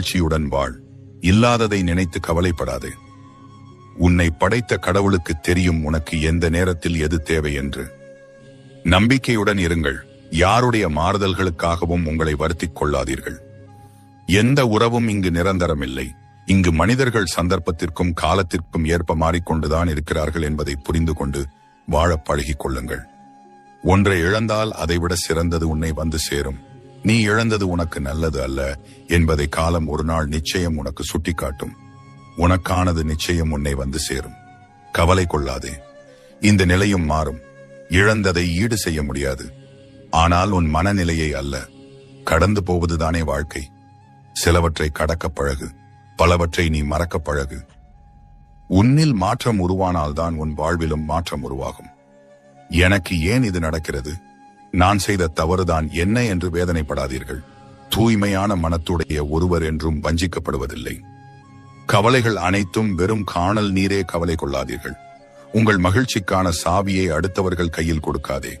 மகிழ்ச்சியுடன் வாழ். இல்லாததை நினைத்து கவலைப்படாதே. உன்னை படைத்த கடவுளுக்கு தெரியும் உனக்கு எந்த நேரத்தில் எது தேவை என்று. நம்பிக்கையுடன் இருங்கள். யாருடைய மாறுதல்களுக்காகவும் உங்களை வருத்திக் கொள்ளாதீர்கள். எந்த உறவும் இங்கு நிரந்தரமில்லை. இங்கு மனிதர்கள் சந்தர்ப்பத்திற்கும் காலத்திற்கும் ஏற்ப மாறிக்கொண்டுதான் இருக்கிறார்கள் என்பதை புரிந்து கொண்டு வாழப் பழகிக் கொள்ளுங்கள். ஒன்றை இழந்தால் அதைவிட சிறந்தது உன்னை வந்து சேரும். நீ இழந்தது உனக்கு நல்லது அல்ல என்பதை காலம் ஒரு நாள் நிச்சயம் உனக்கு சுட்டிக்காட்டும். உனக்கானது நிச்சயம் உன்னை வந்து சேரும். கவலை கொள்ளாதே. இந்த நிலையும் மாறும். இழந்ததை ஈடு செய்ய முடியாது. ஆனால் உன் மனநிலையை அல்ல. கடந்து போவதுதானே வாழ்க்கை. சிலவற்றை கடக்க பழகு. பலவற்றை நீ மறக்க பழகு. உன்னில் மாற்றம் உருவானால்தான் உன் வாழ்விலும் மாற்றம் உருவாகும். எனக்கு ஏன் இது நடக்கிறது? நான் செய்த தவறுதான் என்ன என்று வேதனைப்படாதீர்கள். தூய்மையான மனத்துடைய ஒருவர் என்றும் வஞ்சிக்கப்படுவதில்லை. கவலைகள் அனைத்தும் வெறும் காணல் நீரே கவலை கொள்ளாதீர்கள். உங்கள் மகிழ்ச்சிக்கான சாவியை அடுத்தவர்கள் கையில் கொடுக்காதே.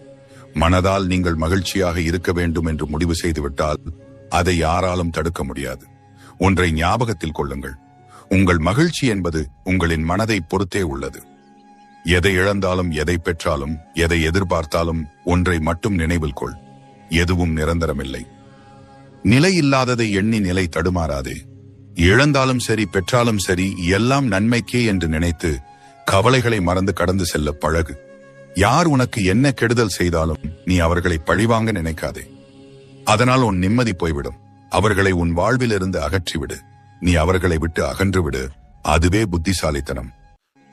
மனதால் நீங்கள் மகிழ்ச்சியாக இருக்க வேண்டும் என்று முடிவு செய்துவிட்டால் அதை யாராலும் தடுக்க முடியாது. ஒன்றை ஞாபகத்தில் கொள்ளுங்கள். உங்கள் மகிழ்ச்சி என்பது உங்களின் மனதை பொறுத்தே உள்ளது. எதை இழந்தாலும் எதை பெற்றாலும் எதை எதிர்பார்த்தாலும் ஒன்றை மட்டும் நினைவில் கொள். எதுவும் நிரந்தரமில்லை. நிலை இல்லாததை எண்ணி நிலை தடுமாறாதே. இழந்தாலும் சரி பெற்றாலும் சரி எல்லாம் நன்மைக்கே என்று நினைத்து கவலைகளை மறந்து கடந்து செல்ல பழகு. யார் உனக்கு என்ன கெடுதல் செய்தாலும் நீ அவர்களை பழிவாங்க நினைக்காதே. அதனால் உன் நிம்மதி போய்விடும். அவர்களை உன் வாழ்விலிருந்து அகற்றிவிடு. நீ அவர்களை விட்டு அகன்று விடு. அதுவே புத்திசாலித்தனம்.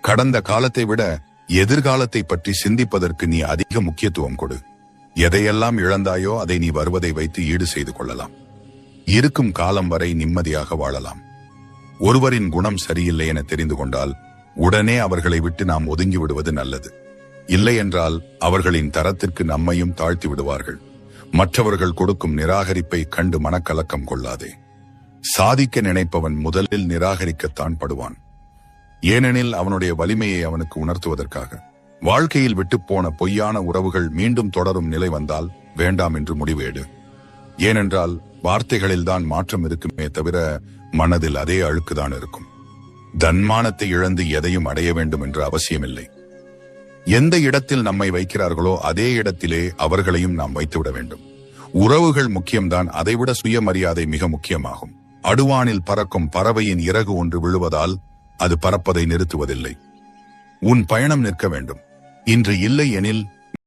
கடந்த காலத்தை விட எதிர்காலத்தை பற்றி சிந்திப்பதற்கு நீ அதிக முக்கியத்துவம் கொடு. எதையெல்லாம் இழந்தாயோ அதை நீ வருவதை வைத்து ஈடு செய்து கொள்ளலாம். இருக்கும் காலம் வரை நிம்மதியாக வாழலாம். ஒருவரின் குணம் சரியில்லை என தெரிந்து கொண்டால் உடனே அவர்களை விட்டு நாம் ஒதுங்கி விடுவது நல்லது. இல்லை என்றால் அவர்களின் தரத்திற்கு நம்மையும் தாழ்த்தி விடுவார்கள். மற்றவர்கள் கொடுக்கும் நிராகரிப்பை கண்டு மனக்கலக்கம் கொள்ளாதே. சாதிக்க நினைப்பவன் முதலில் நிராகரிக்கத்தான் படுவான். ஏனெனில் அவனுடைய வலிமையை அவனுக்கு உணர்த்துவதற்காக. வாழ்க்கையில் விட்டுப்போன பொய்யான உறவுகள் மீண்டும் தொடரும் நிலை வந்தால் வேண்டாம் என்று முடிவேடு. ஏனென்றால் வார்த்தைகளில்தான் மாற்றம் இருக்குமே தவிர மனதில் அதே அழுக்குதான் இருக்கும். தன்மானத்தை இழந்து எதையும் அடைய வேண்டும் என்று அவசியமில்லை. எந்த இடத்தில் நம்மை வைக்கிறார்களோ அதே இடத்திலே அவர்களையும் நாம் வைத்துவிட வேண்டும். உறவுகள் முக்கியம்தான் அதைவிட சுயமரியாதை மிக முக்கியமாகும். அடுவானில் பறக்கும் பறவையின் இறகு ஒன்று விழுவதால் அது பறப்பதை நிறுத்துவதில்லை. உன் பயணம் நிற்க வேண்டும். இன்று இல்லை எனில்